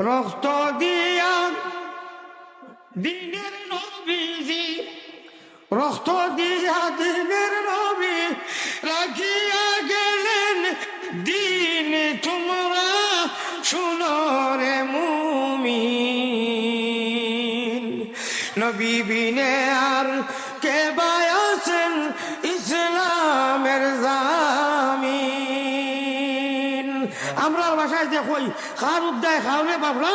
রক্ত দিয়া দিনের নবীজি রক্ত দিয়া দিনের নবী রাখিয়া গেলেন দিন তোমরা শুনো রে মুমিন নবী বিনে আর আমরা বাসায় কই? খার উদ্দায় খাওয়ালে বাবরা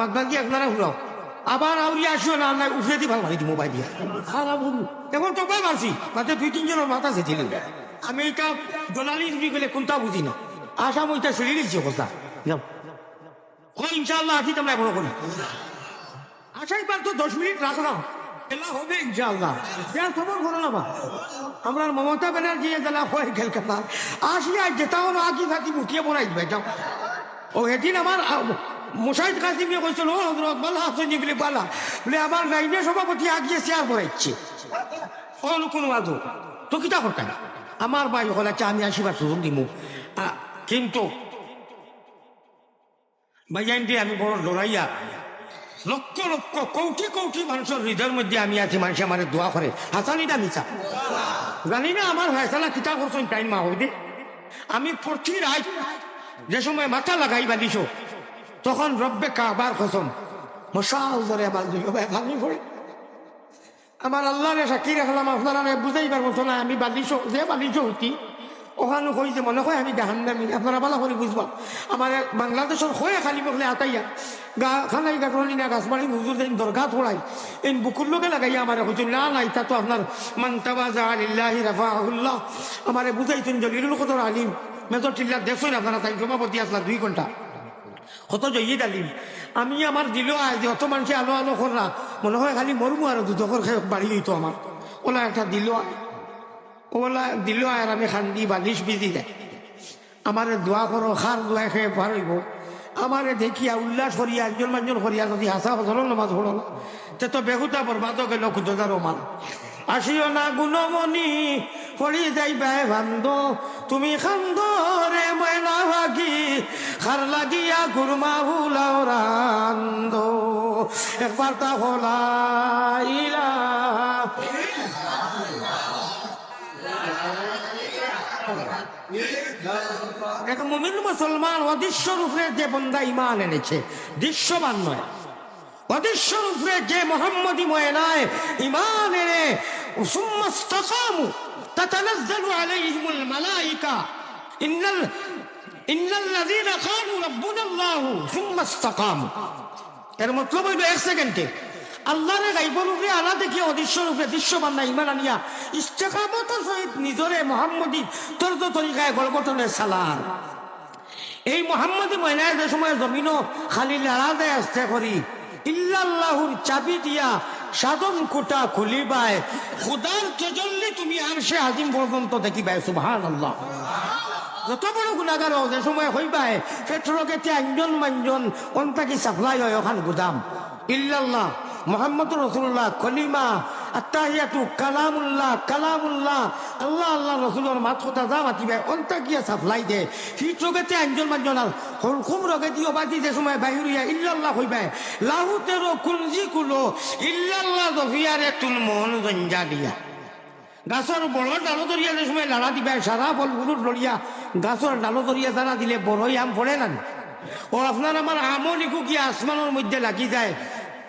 বাগবাগ দিয়ে আপনারা ঘুরাও আবার আউরি আসিও না নাই উঠে দি ভালো মারি মোবাইল দিয়ে। খারাপ এখন তো কয় মারছি? মাত্র দুই তিনজনের মাথা যেছিলেন আমি এটা দলালি তুমি গেলে কোনটা বুঝি না? আসাম ওইটা ছেড়ে দিচ্ছি কথা কই ইনশাল্লাহ আছি তোমরা বড় করি। আসাই পার তো দশ মিনিট রাখলাম হবে আমরা মমতা ব্যানার্জি হয়ে খেল খেলা আজ যেতাও না আগে থাকি মুঠিয়ে বনাই বেটাও ও এদিন আমার মুসাইদ কাসিমিয়ে কইছিল, ও হজরত বালা আসেনি বলে বালা। বলে, আমার লাইনে সভাপতি কোনো আদৌ। তো করতাম? আমার ভাই হলে আমি আসিবার সুযোগ দিব কিন্তু ভাইজানটি আমি বড় লড়াইয়া লক্ষ লক্ষ, কোটি কোটি মানুষের হৃদয়ের মধ্যে আমি আছি মানুষ আমার দোয়া করে হাসানিটা মিছা? জানি না আমার ফেসলা কিতা করছেন টাইম মা হইতে আমি প্রতি রাত যে সময় মাথা লাগাই বাঁধিছ তখন রব্বে কাবার কসম মশাল ধরে আমার ভাঙি পড়ে আমার আল্লাহরে সাক্ষী রাখলাম আপনারা বুঝাইবার মতো না আমি বালিশ যে বালিশ হইতি ওখানে কইছে মনে হয় আমি জাহান্নামি। আপনারা ভালো করে বুঝবা। আমার বাংলাদেশের হয়ে খালি বকলে আতাইয়া, গা খানাই গাঠনি না গাছ মারি হুজুর দিন দরগা থোড়াই এই বুকুর লোকে লাগাইয়া আমার হইতো না নাই তা তো আপনার মান্তাবাজা আলিল্লাহি রাফাহুল্লাহ। আমারে বুঝাইছেন জলিলুল কদর আলিম। মেজর টিল্লা দেখছেন আপনারা, তাই সভাপতি আসলা দুই ঘণ্টা। কত জয়ী ডালিম আমি আমার দিল আজ অত মানুষে আলো আলো কররা। মনে হয় খালি মরমু আর দুধকর খেয়ে বাড়ি হইতো আমার। ওলা একটা দিল ওলা দিল আর আমি খান্দি বালিশ বিজি দেয় আমার দোয়া করো খার দোয়া খেয়ে পার হইব। আমার দেখিয়া উল্লাস করিয়া একজন মানুষ করিয়া যদি হাসা ফসল নমাজ পড়ল তে তো বেহুতা বরবাদ গেল কুদারো মান আসিও না গুণমণি পড়ি যাইবে ভান্দ তুমি খান্দ রে ময়না ভাগি খার লাগিয়া গুরমা হুলাও রান্দ একবার তা হলাইলা। এক মুমিন মুসলমান অদৃশ্যর উপরে যে বন্দা ইমান এনেছে দৃশ্যমান নয়। অদৃশ্যর উপরে যে মোহাম্মদী ময়নায় ইমান এনে সুম্মাস্তাকামু তাতানাজ্জালু আলাইহিমুল মালাইকা, ইন্নাল ইন্নাল লাযীনা ক্বালু রাব্বুনা আল্লাহু সুম্মাস্তাকামু এর মতলব হইল এক সেকেন্ডে। আল্লাহরে গাইবর উপরে আলা দেখি অদৃশ্যর উপরে দৃশ্যমান না, ইমান আনিয়া। ইস্তেকামতের সহিত নিজরে মোহাম্মদী তর্জ তরিকায় গর্বটনের সালার এই মোহাম্মদী মহিলায় যে সময় জমিন খালি লাড়া দেয় আসতে করি, ইল্লাল্লাহুর চাবি দিয়া সাধন কোটা খুলিবায়। খুদার তেজল্লি তুমি আর সে আজিম পর্যন্ত দেখিবাই সুবহান আল্লাহ যত বড় গুণাগার যে সময় হইবাই পেট্রোলকে আঞ্জন মাঞ্জন, অন্তাকি সাপ্লাই হয় ওখান গুদাম। ইল্লাল্লাহ মোহাম্মদ রসুল্লাহ কলিমা আত্মাহিয়াতু কালামুল্লাহ কালামুল্লাহ। আল্লাহ আল্লাহ, রসুলের মাত কথা যা মাতিবে, অন্তা গিয়া সাপ্লাই দে। রোগেতে আঞ্জন মাঞ্জন আর হলকুম রোগে দিও বাদি যে সময় বাহিরিয়া, ইল্লাল্লাহ হইবে। লাহুতেরো কুঞ্জি কুলো, ইল্লাল্লাহ দফিয়ারে তুল মন গঞ্জা দিয়া গাছর বড় ডালো ধরিয়া যে সময় লাড়া দিবে, সারা ফল গুরুর লড়িয়া। গাছর ডালো ধরিয়া দাঁড়া দিলে বড়ই আম পড়ে না। ও আপনার আমার আমও নিকু কি আসমানের মধ্যে লাগি যায়।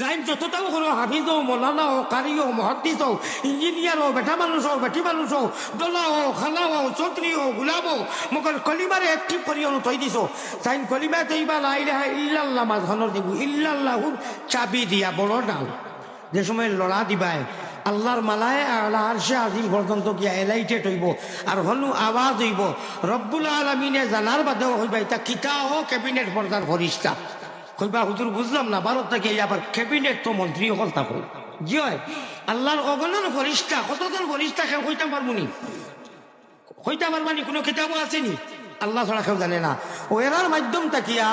যাই যতটাও করো হাফিজ হোক মৌলানা হোক কারি হোক মহাদ্দিস হোক ইঞ্জিনিয়ার হোক বেটা মানুষ হোক বেটি মানুষ হোক দোলা হোক খানা হোক চৌধুরী হোক গুলাব হোক কলিমারে একটি করি অনু দিছ। তাই কলিমা তৈবা লাইলে ইল্লাল্লাহ মাঝখানোর দিব ইল্লাল্লাহুর চাবি দিয়া বড় ডাল যে সময় লড়া দিবাই আল্লাহর মালায় আল্লাহ আরশে আজিম পর্যন্ত গিয়া এলাইটেড হইব আর হনু আওয়াজ হইব। রব্বুল আলমিনে জানার বাদেও হইবা, এটা কিতা ও ক্যাবিনেট পর্দার ফরিস্তা কইবা হুজুর, বুঝলাম না, ভারত থেকে আবার ক্যাবিনেট তো মন্ত্রী হল থাকো জি হয়, আল্লাহর অগণন ফরিস্তা, কতজন ফরিস্তা কেউ কইতাম পারব নি? কইতাম পারবানি কোনো কিতাবও আসেনি আল্লাহ ছাড়া কেউ জানে না। ও, এরার মাধ্যম তাকিয়া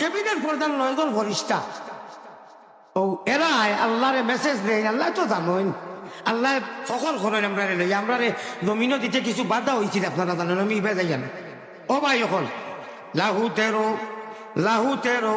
ক্যাবিনেট প্রধান নয়জন ফরিস্তা। ও, এরাই আল্লাহরে মেসেজ দেয়, আল্লাহ তো জানেন। আল্লাহ ফকর করেন আমরা লই, আমরা জমিনও দিতে কিছু বাধা হয়েছিল আপনারা জানেন, আমি ইবে যাই ও ভাই এখন লাহু তেরো লাহু তেরো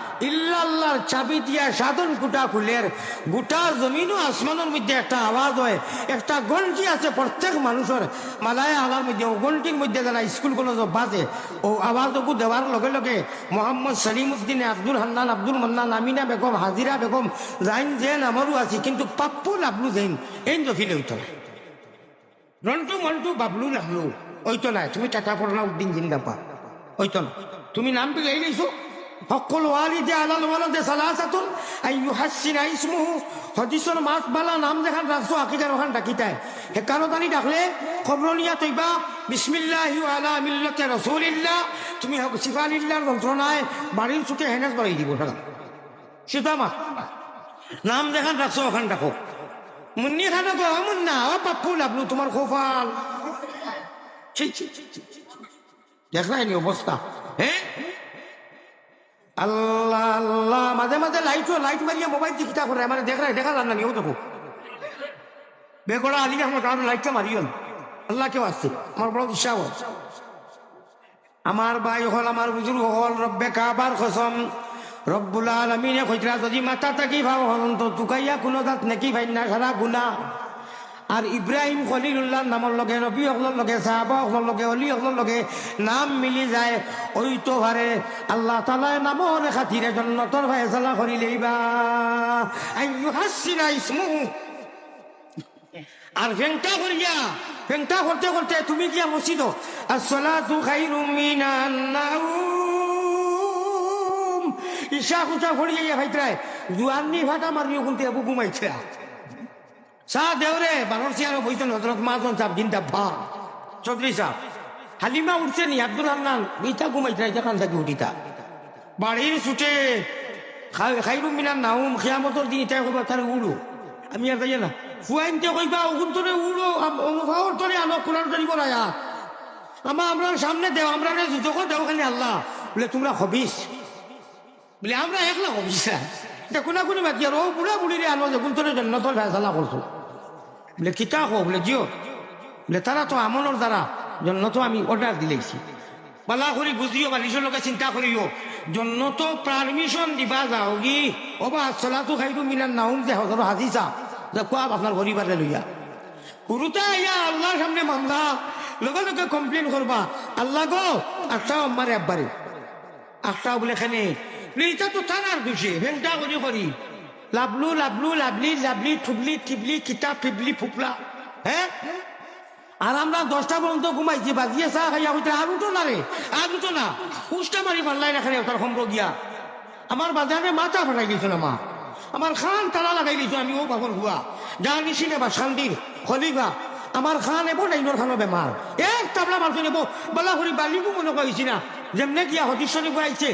ইল্লাল্লাহর চাবি দিয়া সাধন কুটা খুলের, গোটা জমিন ও আসমানের মধ্যে একটা আওয়াজ হয়, একটা গন্টি আছে প্রত্যেক মানুষের, মালায় আলার মধ্যে, ও গন্টির মধ্যে যারা স্কুল কলেজ বাজে, ও আওয়াজকু দেওয়ার লগে লগে মোহাম্মদ সলিমুদ্দিনে আব্দুল হান্নান আব্দুল মান্নান, আমিনা বেগম, হাজিরা বেগম জাইন জেন আমারও আছে, কিন্তু পাপ্পু লাবলু জেন এই জফিলে হইতো না রন্টু মন্টু বাবলু লাবলু ওইতো না তুমি টাকা পড়লা উদ্দিন জিন্দাপা ওইতো না তুমি নাম বিলাই গেছো সকল ওয়ালিদে আলাল ওয়ালাদে সালাসাতুন আই ইউহাসসিনা ইসমুহু। হদিসর মাস বালা নাম যেখান রাখছো আকিদার ওখান ডাকিতায়। হে কারও দানি ডাকলে খবরনিয়া তৈবা। বিসমিল্লাহি আলা মিল্লাতি রাসূলিল্লাহ। তুমি সিফালিল্লাহর যন্ত্রণায় বাড়ির চুকে হেনেস বাড়াই দিব টাকা সেটা নাম যেখান রাখছো ওখান ডাকো। মুন্নি খানা গো মুন্না ও পাপ্পু লাবলু তোমার খোফাল। ছি ছি, ছি, ছি। দেখলাই নি অবস্থা। হ্যাঁ আল্লাহ আল্লাহ। মাঝে মাঝে লাইট লাইট মারিয়ে মোবাইল দিয়ে কিতা করে? মানে দেখ দেখা যান না নিও দেখো। বেগড়া আলী আমার কারণ লাইটটা মারিও আল্লাহ কেউ আসছে? আমার বড় উৎসাহ। আমার ভাই হল, আমার বুজুর্গ হল, রব্বে কাবার কসম। রব্বুল আলমিনে কইতরা যদি মাথা থাকি ভাও হন তো তুকাইয়া কোনো দাঁত নেকি ভাই না সারা গুণা আর ইব্রাহিম খলিলুল্লাহ নামৰ লগে, নবী সকলৰ লগে চাহাবা সকলৰ লগে, অলি সকলৰ লগে নাম মিলি যায়, ওই তো ভারে আল্লাহ তালায় নামৰ খাতিরে জন্নতর ফায়সালা করিলেই বা হাসিনা ইসমু। আর ফেংটা করিয়া, ফেংটা করতে করতে তুমি গিয়া মসজিদ আসসালাতু খাইরুম মিনান নাউম। ঈশা খুচা ফড়িয়া ভাইতরায় জুয়ান্নি ফাটা মারিও কিন্তু এবু ঘুমাইছে? চাহ দেওরে বানর চেয়ারে বইতেন হজরত মাজন সাহ জিন্দা ভা চৌধুরী সাহ হালিমা উঠছে নি, আব্দুল হান্নান ইটা ঘুমাইতে যেখান থেকে উঠিতা। বাড়ির ছুটে খাইরুম মিনার নাউম খেয়ামতর দিন ইটা কইবা তার উড়ো। আমি আর তাই না। ফুয়াইনতে কইবা ওগুন তোরে উড়ো অনুভবর তোরে আনো কোরআন তরি বলায়া আমা আমরা সামনে দেও আমরা যখন দেও খালি আল্লাহ। বলে, তোমরা হবিস? বলে, আমরা একলা হবিস এটা কোনা কোনি বাকি আর ও বুড়া বুড়িরে আনো যখন তোরে জন্নতর ফেসলা করছ। বলে কিতা হো বলে, জিও। বলে, তারা তো আমনের দ্বারা জন্য তো আমি অর্ডার দিলেছি পালা করি, বুঝিও বা নিজের লোকে চিন্তা করিও। জন্য তো পারমিশন দিবা যাও কি? ও বা চলাতো খাইতো মিলান নাহুম যে হজর হাজিছা। যে কোয়া আপনার পরিবারে লইয়া। গুরুতা ইয়া আল্লাহর সামনে মামলা লগে লগে কমপ্লেন করবা আল্লাহ গো আটটা আম্মারে আব্বারে আটটা বলে খানে? এটা তো থানার দোষে, ভেংটা করি করি লাভলু লাভলু লাভলি লাভলি ঠুবলি টিবলি কিতাব ফিবলি ফুপলা হ্যাঁ আর আমরা দশটা পর্যন্ত ঘুমাইছি বাজিয়ে চা খাইয়া হইতে আর উঠো না রে, আর উঠো না। উষ্টা মারি পাল্লাই রাখে তার সম্পর্ক গিয়া? আমার বাজারে মাথা ফাটাই গেছিল মা। আমার খান তালা লাগাই দিয়েছিল আমি ও বাবর হুয়া। যা নিছিলে বা শান্তির খলিফা। আমার খান এব নাইনোর খানো বেমার। এক তাবলা মারছো নেব বলা করি বালিবু মনে করেছি না। যেমনে গিয়া হদিশ্বরী আইছে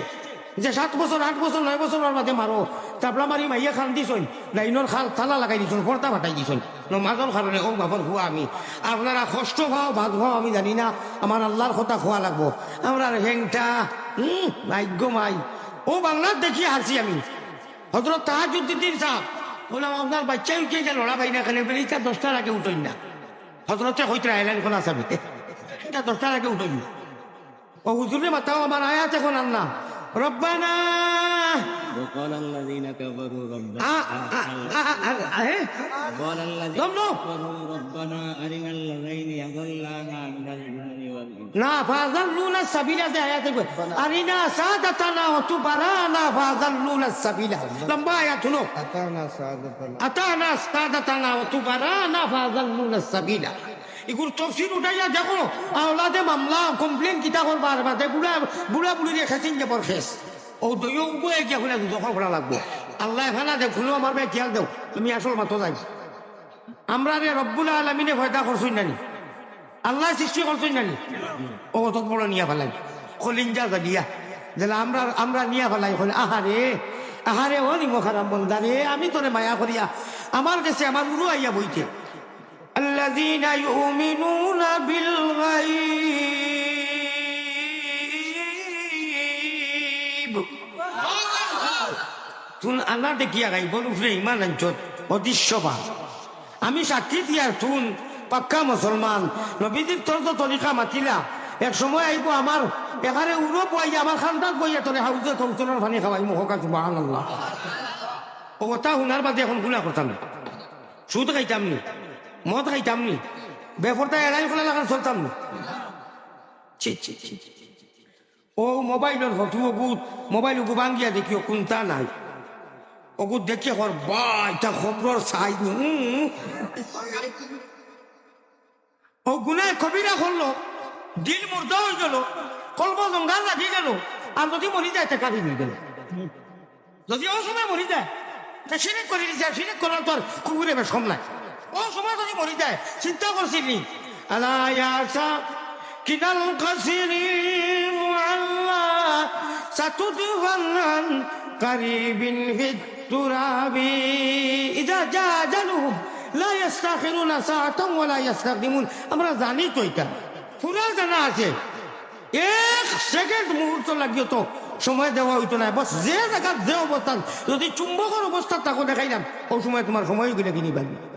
যে সাত বছর আট বছর নয় বছর মাঝে মারো তাবলা মারি মাইয়া খান দিছন লাইনের খাল, তালা লাগাই দিছন পর্দা ফাটাই দিছন। মাজর কারণে ও বাপর খুয়া আমি। আপনারা কষ্ট খাও ভাত খাও আমি জানি না। আমার আল্লাহর কথা খোয়া লাগবো। আমরা হেংটা হম ভাগ্য মাই। ও বাংলার দেখি হাসি আমি। হজরত তাহাজুদ্দিন সাহ বললাম আপনার বাচ্চা উঠে যে লড়া ভাই না বলে এটা দশটার আগে উঠোই না। হজরতে হইতে আইলেন কোন আসামি এটা দশটার আগে উঠোই না। ও হুজুরে মাতাও আমার আয়াত এখন আন্না রব্বানা وقال الذين كفروا ربنا আ- আ- আ- আ- আ- এ? قال الذين দম দম। كفروا ربنا أرنا الذين يضلانا من الجن والإنس না ফাজাল্লুনা সাবিলা যে আয়াতে কই আরিনা সাদাতানা ওয়া তুবারানা ফাজাল্লুনা সাবিলা লম্বা আয়াত হলো أتانا سعادة আতানা সাদাতানা ওয়া তুবারানা ফাজাল্লুনা সাবিলা এগুলো তফসিল উঠাইয়া দেখো, আওলাদে মামলা কমপ্লেন কিতা করবার বাদে বুড়া বুড়া বুড়ি রেখেছেন যে বরখেস ও দইও বয়ে গিয়া খুলে দখল করা লাগবো। আল্লাহ এখানে দে খুলো আমার ভাই খেয়াল দেও, তুমি আসল মাতো যাই। আমরা রে রব্বুল আলমিনে ভয়টা করছই নানি। আল্লাহ সৃষ্টি করছই নানি। ও কত বড় নিয়া ফেলাই কলিঞ্জা জাগিয়া যেন আমরা আমরা নিয়া ফেলাই হলে আহারে আহারে ও নিমো খারাপ বন্দারে আমি তোরে মায়া করিয়া, আমার কাছে আমার উড়ু আইয়া বইতে। الذين يؤمنون بالغيب তুন আল্লাহ দেখিয়া গাই বল উফরে ইমান আঞ্চত অদৃশ্যবান আমি সাক্ষী দিয়া তুন পাক্কা মুসলমান নবীজির তোর তো তরিকা মাতিলা এক সময় আইব আমার এখানে উড়ো পাইয়া আমার খানদান বইয়া তোরে হাউজে থমসনের পানি খাওয়াই মুখকা সুবাহান আল্লাহ ও কথা শুনার বাদে এখন গুলা করতাম না সুদ খাইতাম নি মদ খাইতাম নি। বেফরটা এড়াই ফেলা লাগান চলতাম নি। ছি ছি ছি। ও মোবাইলের ফটো ওগুত মোবাইল ওগু ভাঙ্গিয়া দেখিও কোনটা নাই? ওগু দেখে হর বা, এটা খবর চাই ও গুনায় কবিরা করল দিল মুর্দা হয়ে গেল, কলব জঙ্গাল লাগি গেল আর যদি মরি যায় তা কাটি নিয়ে গেল। যদি ও সময় মরি যায়, তা সিরেক করে দিছে সিরেক করার তোর কুকুরে বেশ কম নাই। ও সময় যদি মরি যায়। চিন্তা করছিলি। আলায়াসা কিনাল কাসিরি মুআল্লা সাতুদফান কারিবিন ফিত তুরাবি ইদা জা আজালুহুম লা ইস্তাখিরুনা সাআতান ওয়া লা ইস্তাকদিমুন আমরা জানি তো এটা। জানা আছে। এক সেকেন্ড মুহূর্ত লাগিও তো। সময় দেওয়া হইতো না। বস, যে জায়গা যে অবস্থান, যদি চুম্বকের অবস্থা তাকে দেখাইলাম, ওই সময় তোমার সময় গেলে কিনি পারবি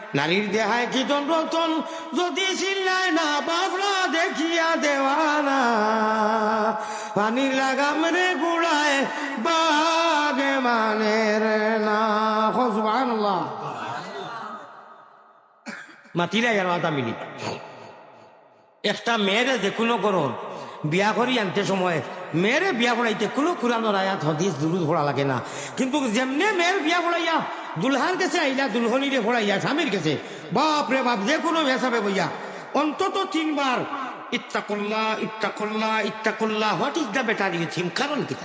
নারীর দেহায় কি রতন যদি চিল্লায় না বাবরা দেখিয়া দেওয়ানা। পানি লাগাম রে গুড়ায় বাগে মানে রে না। সুবহানাল্লাহ। মাতিলাই আর আধা মিনিট। একটা মেয়েরে যে কোনো করন, বিয়া করি আনতে সময়, মেয়েরে বিয়া করাইতে কোনো কোরআনের আয়াত, হদিস, দুরুদ পড়া লাগে না। কিন্তু যেমনে মেয়ের বিয়া পড়াইয়া দুলহার কাছে আইলা, দুলহনিরে পড়াইয়া স্বামীর কাছে। বাপ রে বাপ, যে কোনো হিসাবে বইয়া। অন্তত তিনবার, ইত্তাকুল্লাহ ইত্তাকুল্লাহ ইত্তাকুল্লাহ what is the better you theme কারণ কি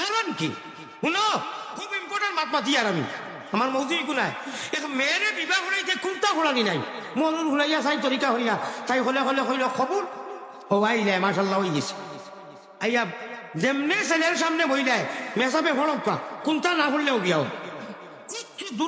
কারণ কি? শুনো, খুব ইম্পর্টেন্ট মাত মাতি আর আমি। আমার মৌজুরি কোনায় এখন মেয়েরে বিবাহ করাইতে কোনটা ঘোরানি নাই। মনুর ঘুরাইয়া, চাই তরিকা হরিয়া তাই হলে হলে হইল খবর। ও আইলে মাসাল্লাহ হয়ে গেছে। আইয়া, যেমনে ছেলের সামনে বইলে মেসাবে ফড়ক কোনটা না করলেও গিয়াও। Siz dur